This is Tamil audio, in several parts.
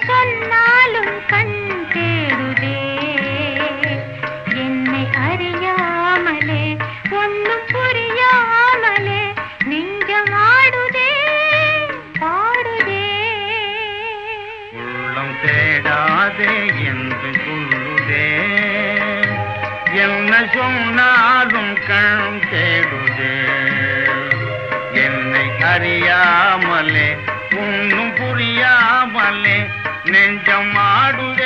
சொன்னாலும் கண் தேடுதே. என்னை அறியாமலே ஒன்னும் புரியாமலே நெஞ்சமாடுதே பாடுதே. உள்ளம் தேடாதே என்று சொல்லுதே. என்ன சொன்னாலும் கண் தேடுதே. என்னை அறியாமலே ஒன்னும் புரியாமலே நெஞ்சம் ஆடுதே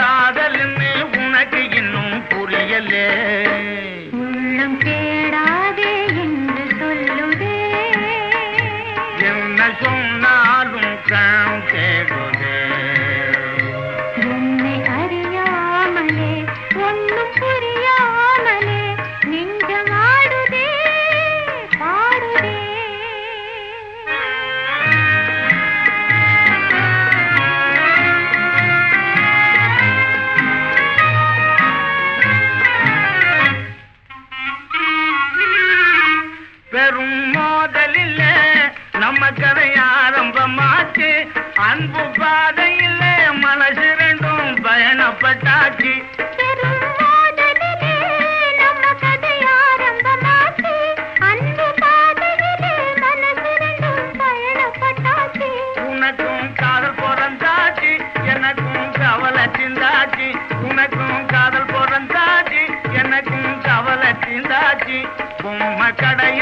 காதல்னு உனக்கு இன்னும் புரியலே. உள்ளம் கே அன்பு பாதையில் மனசு ரெண்டும் பயணப்பட்டாச்சு. உனக்கும் காதல் பிறந்தாச்சு எனக்கும் கவலை சிந்தாச்சு உனக்கும் காதல் பிறந்தாச்சு எனக்கும் கவலை சிந்தாச்சு பொம்மை கடைய